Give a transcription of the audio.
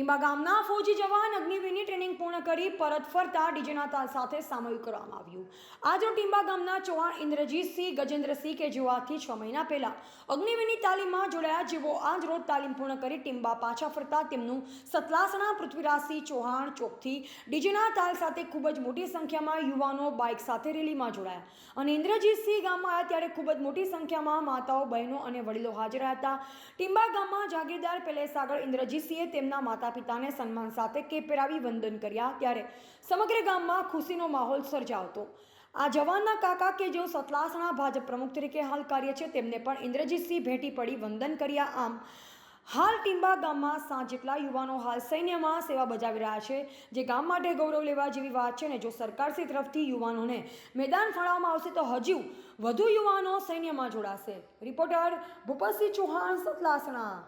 ટીંબા ગામના ફોજી જવાન અગ્નિવીરની ટ્રેનિંગ પૂર્ણ કરી પરત ફરતા ડીજેના તાલ સાથે સામૂહિક કરવામાં આવ્યું. આજે ટીંબા ગામના ચૌહાણ ઇન્દ્રજીતસિંહ ગજેન્દ્રસિંહ કે આજથી છ મહિના પહેલા અગ્નિવીરની તાલીમમાં જોડાયા, જેઓ આજ રોજ તાલીમ પૂર્ણ કરી ટીંબા પાછા ફરતા તેમનું સતલાસણા પૃથ્વીરાજસિંહ ચૌહાણ ચોકથી ડીજેના તાલ સાથે ખૂબ જ મોટી સંખ્યામાં યુવાનો બાઇક સાથે રેલીમાં જોડાયા અને ઇન્દ્રજીતસિંહ ગામમાં આવ્યા ત્યારે ખૂબ જ મોટી સંખ્યામાં માતાઓ, બહેનો અને વડીલો હાજર હતા. ટીંબા ગામમાં જાગીરદાર પેલેસ આગળ ઇન્દ્રજીતસિંહે તેમના માતા પિતાને સન્માન સાથે કે પહેરાવી વંદન કર્યા ત્યારે સમગ્ર ગામમાં ખુશીનો માહોલ સર્જાવતો. આ જવાનના કાકા કે જેઓ સતલાસણા ભાજપ પ્રમુખ તરીકે હાલ કાર્ય છે, તેમને પણ ઇન્દ્રજીતસિંહ ભેટી પડી વંદન કર્યા. આમ, હાલ ટીંબા ગામમાં સાત જેટલા યુવાનો હાલ સૈન્યમાં સેવા બજાવી રહ્યા છે, જે ગામ માટે ગૌરવ લેવા જેવી વાત છે ને જો સરકારશ્રી તરફથી યુવાનોને મેદાન ફાળવવામાં આવશે, તો હજુ વધુ યુવાનો સૈન્યમાં જોડાશે. રિપોર્ટર ભૂપતસિંહ ચૌહાણ, સતલાસણા.